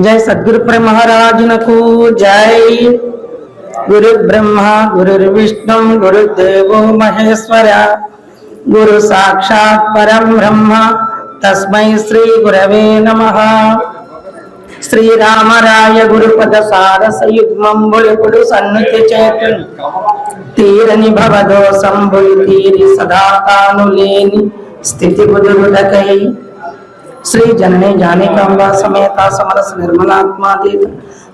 జై సద్గురు మహారాజునకు జై గురు బ్రహ్మ గురు విష్ణు గురుదేవో మహేశ్వర గురు సాక్షాత్ పరం బ్రహ్మ తస్మై శ్రీ గురవే నమ. శ్రీరామరాయ గురుపద సారసయుగ్మంబుడు సన్నుతి చేతులు తీరని భవదో భవదోసంబులు తీరి సదా తాను లేని స్థితి బుధుడుకై శ్రీ జనని జానకాంబ సమేత సమరస నిర్మలాత్మాతీత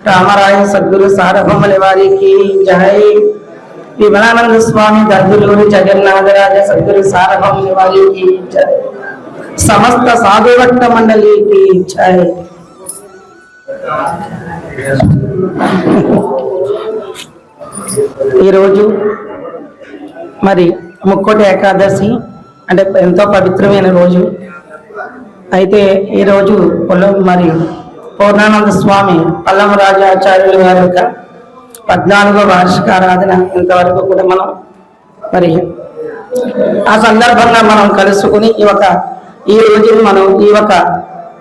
రామరాయ సద్గురు సార్వభౌముల వారికి జై విమలానంద స్వామి గర్భులూరి జగన్నాథరాజ సద్గురు సార్వభౌముల వారికి జై సమస్త సాధుభక్త మండలికి జై ఈరోజు మరి ముక్కోటి ఏకాదశి అంటే ఎంతో పవిత్రమైన రోజు. అయితే ఈరోజు పొలం మరియు పూర్ణానంద స్వామి పల్లం రాజాచార్యులు గారి యొక్క పద్నాలుగో వార్షిక ఆరాధన ఇంతవరకు కూడా మనం మరి ఆ సందర్భంగా మనం కలుసుకుని ఈ ఒక ఈ రోజు మనం ఈ ఒక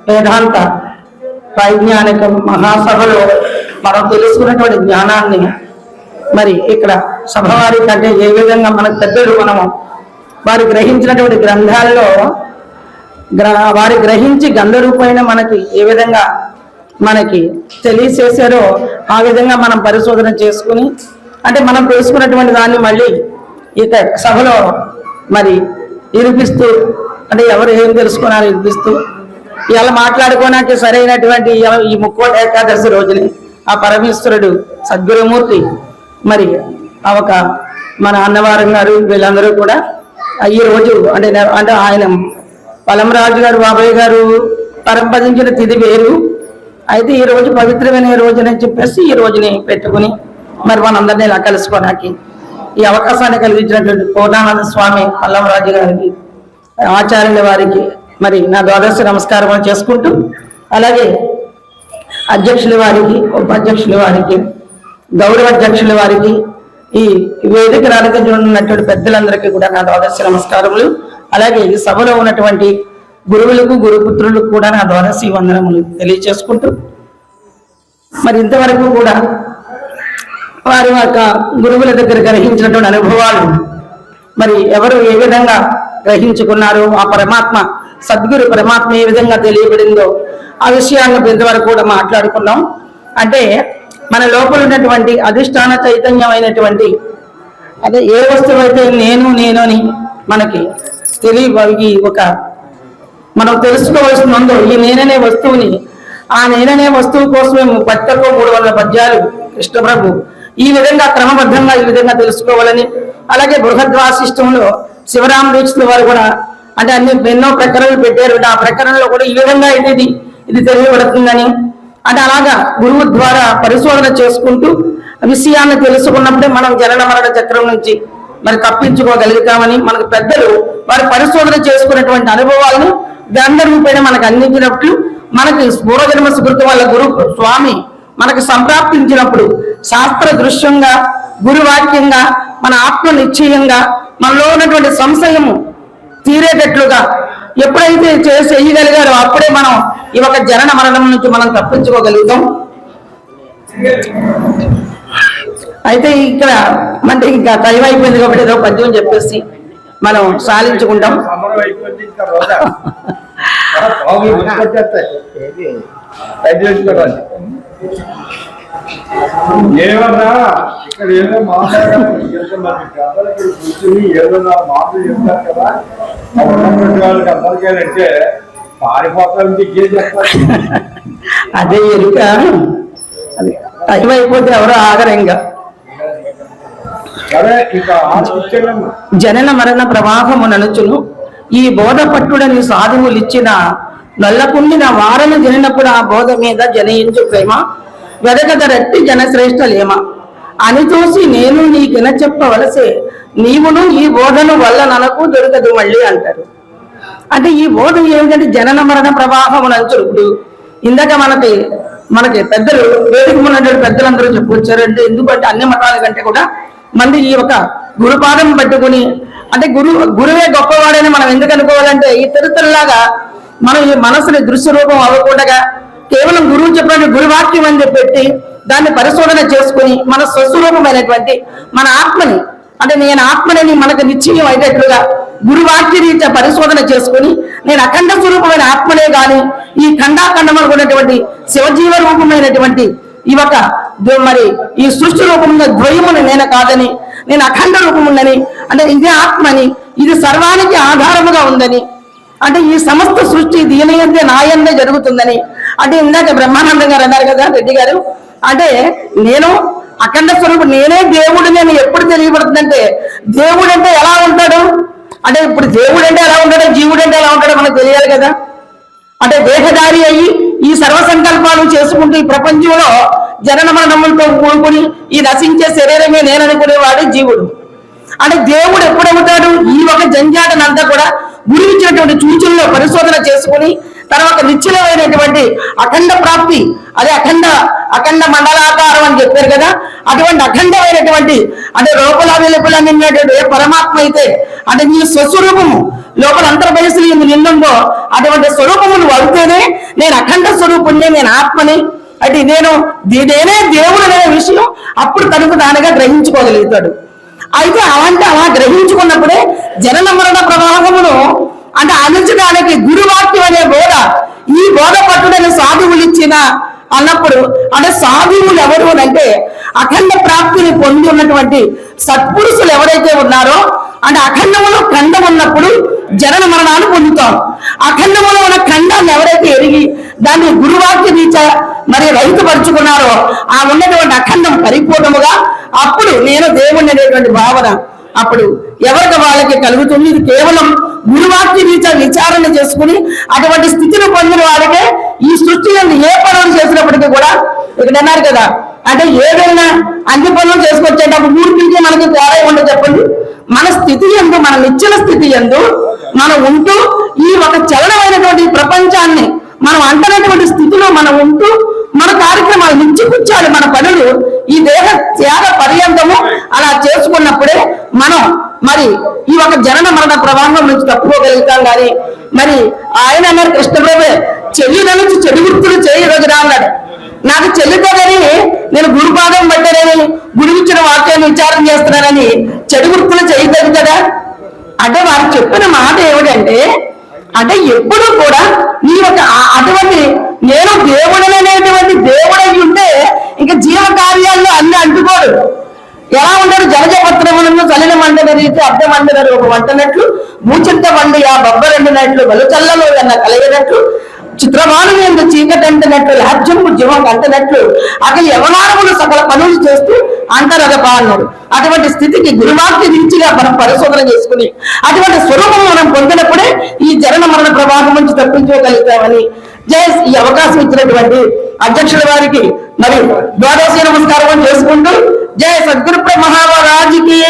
వేదాంత వైజ్ఞానిక మహాసభలో మనం తెలుసుకున్నటువంటి జ్ఞానాన్ని మరి ఇక్కడ సభవారి కంటే ఏ విధంగా మన పెద్దలు మనము వారు గ్రహించినటువంటి గ్రంథాల్లో వారి గ్రహించి గంధ రూపమైన మనకి ఏ విధంగా మనకి తెలియచేశారో ఆ విధంగా మనం పరిశోధన చేసుకుని అంటే మనం తెలుసుకున్నటువంటి దాన్ని మళ్ళీ ఇక సభలో మరి వినిపిస్తూ అంటే ఎవరు ఏం తెలుసుకున్నారో వినిపిస్తూ ఇలా మాట్లాడుకోవడానికి సరైనటువంటి ఈ ముక్కోట ఏకాదశి రోజుని ఆ పరమేశ్వరుడు సద్గురుమూర్తి మరి ఆ ఒక మన అన్నవారం గారు వీళ్ళందరూ కూడా ఈ రోజు అంటే అంటే ఆయన పలమరాజు గారు బాబాయ్ గారు పరంపరించిన తిథి వేరు. అయితే ఈ రోజు పవిత్రమైన ఈ రోజుని చెప్పేసి ఈ రోజుని పెట్టుకుని మరి మనందరినీ ఇలా కలుసుకోవడానికి ఈ అవకాశాన్ని కలిగించినటువంటి పూర్ణానంద స్వామి పల్లవరాజు గారికి ఆచార్యుల వారికి మరి నా ద్వాదశ నమస్కారం చేసుకుంటూ అలాగే అధ్యక్షుల వారికి ఉపాధ్యక్షుల వారికి గౌరవ అధ్యక్షుల వారికి ఈ వేదిక ఉన్నటువంటి పెద్దలందరికీ కూడా నా ద్వాదశ నమస్కారములు. అలాగే ఈ సభలో ఉన్నటువంటి గురువులకు గురుపుత్రులకు కూడా నా ద్వాదశి వందనములు తెలియచేసుకుంటూ మరి ఇంతవరకు కూడా వారి యొక్క గురువుల దగ్గర గ్రహించినటువంటి అనుభవాలు మరి ఎవరు ఏ విధంగా గ్రహించుకున్నారు ఆ పరమాత్మ సద్గురు పరమాత్మ ఏ విధంగా తెలియబడిందో ఆ విషయాలను ఇంతవరకు కూడా మాట్లాడుకున్నాం. అంటే మన లోపల ఉన్నటువంటి అధిష్టాన చైతన్యమైనటువంటి అదే ఏ వస్తువు అయితే నేను నేను అని మనకి తెలియ ఈ ఒక మనం తెలుసుకోవాల్సిన ఉందో ఈ నేననే వస్తువుని ఆ నేననే వస్తువు కోసమే పట్టకో మూడు వందల పద్యాలు కృష్ణప్రభు ఈ విధంగా క్రమబద్ధంగా ఈ విధంగా తెలుసుకోవాలని అలాగే బృహద్వాసిష్టంలో శివరామ దీక్షితుల వారు కూడా అంటే అన్ని ఎన్నో ప్రకరణలు పెట్టారు. ఆ ప్రకరణలో కూడా ఈ విధంగా ఇది ఇది ఇది తెలియబడుతుందని. అంటే అలాగా గురువు ద్వారా పరిశోధన చేసుకుంటూ విషయాన్ని తెలుసుకున్నప్పుడే మనం జనన మరణ చక్రం నుంచి మరి తప్పించుకోగలుగుతామని మనకు పెద్దలు వారి పరిశోధన చేసుకున్నటువంటి అనుభవాలను గ్రంథ రూపేణ మనకు అందించినట్లు మనకి పూర్వజన్మ స్మృతి వల్ల గురు స్వామి మనకు సంప్రాప్తించినప్పుడు శాస్త్ర దృశ్యంగా గురువాక్యంగా మన ఆత్మ నిశ్చయంగా మనలో ఉన్నటువంటి సంశయము తీరేటట్లుగా ఎప్పుడైతే చే చేయగలిగారో అప్పుడే మనం ఈ ఒక జనన మరణం నుంచి మనం తప్పించుకోగలుగుతాం. అయితే ఇక్కడ అంటే ఇంకా టైం అయిపోయింది కాబట్టి ఏదో పద్యం చెప్పేసి మనం సాధించుకుంటాం. ఏమన్నా? ఇక్కడ ఏదో మాట్లాడాలి. మాటలు చెప్తారు కదా. వాళ్ళకి అందరికీ అదే ఎరుక. అది టైం అయిపోతే ఎవరో ఆగరు ఇంకా. జనన మరణ ప్రవాహముననుచును. ఈ బోధ పట్టుడని సాధువులిచ్చిన నల్లకుండిన వారను జనినప్పుడు ఆ బోధ మీద జనయించు ప్రేమ వెదగద రట్టి జనశ్రేష్టలేమ అని చూసి నేను నీకెన చెప్పవలసే నీవును ఈ బోధను వల్ల ననకు దొరకదు మళ్ళీ అంటారు. అంటే ఈ బోధ ఏమిటంటే జనన మరణ ప్రవాహము నంచు ఇప్పుడు ఇందాక మనకి మనకి పెద్దలు వేదిక ఉన్నటువంటి పెద్దలందరూ చెప్పుకొచ్చారు ఎందుకంటే అన్ని మతాల కంటే కూడా మంది ఈ యొక్క గురుపాదం పట్టుకుని అంటే గురు గురువే గొప్పవాడని మనం ఎందుకు అనుకోవాలంటే ఈ తిరుతల్లాగా మనం ఈ మనసుని దృశ్య రూపం అవ్వకుండా కేవలం గురువు చెప్పిన గురువాక్యం అని చెప్పి దాన్ని పరిశోధన చేసుకుని మన స్వస్వరూపమైనటువంటి మన ఆత్మని అంటే నేను ఆత్మని మనకు నిశ్చయం అయ్యేట్లుగా గురువాక్య రీత్యా పరిశోధన చేసుకుని నేను అఖండ స్వరూపమైన ఆత్మనే గాని ఈ ఖండాఖండములు ఉన్నటువంటి శివజీవ రూపమైనటువంటి ఈ యొక్క మరి ఈ సృష్టి రూపంలో ద్వయముని నేను కాదని నేను అఖండ రూపముందని అంటే ఇదే ఆత్మని ఇది సర్వానికి ఆధారముగా ఉందని అంటే ఈ సమస్త సృష్టి దీనియందే నాయందే జరుగుతుందని. అంటే ఇందాక బ్రహ్మానందం గారు అన్నారు కదా రెడ్డి గారు అంటే నేను అఖండ స్వరూపుడు నేనే దేవుడు నేను ఎప్పుడు తెలియబడుతుందంటే దేవుడు అంటే ఎలా ఉంటాడు? అంటే ఇప్పుడు దేవుడు అంటే ఎలా ఉంటాడో జీవుడు అంటే ఎలా ఉంటాడో మనకు తెలియాలి కదా. అంటే దేహదారి అయ్యి ఈ సర్వ సంకల్పాలు చేసుకుంటూ ఈ ప్రపంచంలో జనన మరణములతో కూడుకుని ఈ నశించే శరీరమే నేననుకునేవాడు జీవుడు. అంటే దేవుడు ఎప్పుడవుతాడు ఈ ఒక జంజాటనంతా కూడా గురించినటువంటి సూచనలో పరిశోధన చేసుకుని తర్వాత నిశ్చలమైనటువంటి అఖండ ప్రాప్తి అదే అఖండ అఖండ మండలాకారం అని చెప్పారు కదా? అటువంటి అఖండమైనటువంటి అంటే లోపల వెలుపల నిన్నటువంటి ఏ పరమాత్మ అయితే అంటే నీ స్వస్వరూపము లోపల అంతర్భయసులు ఎందు నిన్నుందో అటువంటి స్వరూపములు వడితేనే నేను అఖండ స్వరూపుణ్ణి నేను ఆత్మని అంటే నేను ది- నేనే దేవుడు అనే విషయం అప్పుడు తనకు తానుగా గ్రహించుకోగలుగుతాడు. అయితే అలాంటి అలా గ్రహించుకున్నప్పుడే జనన మరణ ప్రవాహమును అంటే అందించడానికి గురువాక్యం అనే బోధ ఈ బోధ పట్టుడని సాధువులు ఇచ్చిన అన్నప్పుడు అంటే సాధువులు ఎవరు అంటే అఖండ ప్రాప్తిని పొంది ఉన్నటువంటి సత్పురుషులు ఎవరైతే ఉన్నారో అంటే అఖండములో ఖండం ఉన్నప్పుడు జనన మరణాలు పొందుతాం అఖండములో ఉన్న ఖండాన్ని ఎవరైతే ఎరిగి దాన్ని గురువాక్య రీచ మరి రైతుపరుచుకున్నారో ఆ ఉన్నటువంటి అఖండం పరిపూర్ణముగా అప్పుడు నేను దేవుణ్ణి అనేటువంటి భావన అప్పుడు ఎవరికి వాళ్ళకి కలుగుతుంది? ఇది కేవలం గురువాక్య రీత్యా విచారణ చేసుకుని అటువంటి స్థితిని పొందిన వాళ్ళకే ఈ సృష్టి ఏ పనులు చేసినప్పటికీ కూడా ఇక్కడ అన్నారు కదా అంటే ఏదైనా అన్ని పనులు చేసుకొచ్చేటప్పుడు ఊరికి మనకి తేడా ఉండదు చెప్పండి. మన స్థితి ఎందు మన నిచ్చిన స్థితి ఎందు మనం ఉంటూ ఈ ఒక చలనమైనటువంటి ప్రపంచాన్ని మనం అంటనటువంటి స్థితిలో మనం ఉంటూ మన కార్యక్రమాలు నిచ్చిపుచ్చాలి మన పనులు ఈ దేహ త్యాగ పర్యంతము అలా చేసుకున్నప్పుడే మనం మరి ఈ ఒక జనన మరణ ప్రభావం నుంచి తప్పుకోగలుగుతాం కానీ మరి ఆయన అన్నారు కృష్ణప్రభు చెల్లిన నుంచి చెడు వృత్తులు చేయగలిగినా అన్నాడు. నాకు చెల్లిపోదని నేను గురుపాదం పట్టానని గురి ఇచ్చిన వాక్యాన్ని విచారం చేస్తున్నానని చెడు వృత్తులు అంటే వారు చెప్పిన మాట ఏమిటంటే అంటే ఎప్పుడు కూడా నీ యొక్క అటువంటి నేను దేవుడనేటువంటి దేవుడై ఉంటే ఇంకా జీవ కార్యాల్లో అన్ని అంటుకోడు. ఎలా ఉంటాడు జలజ పత్రములను చలిన మండల రీతి అర్థ మండల ఒక వంటనట్లు మూచింత వండి ఆ బొబ్బరెండినట్లు వెలుచల్లలో అన్న కలిగినట్లు చిత్రమాను ఎందు చీకటంటినట్లు లాభ్యము జీవం అంటనట్లు అక్కడ యవనారములు సకల పనులు చేస్తూ అంటరగపా అన్నాడు అటువంటి స్థితికి గురువాక్య రీతిగా మనం పరిశోధన చేసుకుని అటువంటి స్వరూపం మనం పొందినప్పుడే ఈ జనన మరణ ప్రవాహం నుంచి తప్పించుకోగలుగుతామని జయస్ ఈ అవకాశం ఇచ్చినటువంటి అధ్యక్షుల వారికి మరి ద్వాదశి నమస్కారం చేసుకుంటూ జయ సద్గురు మహారాజుకి.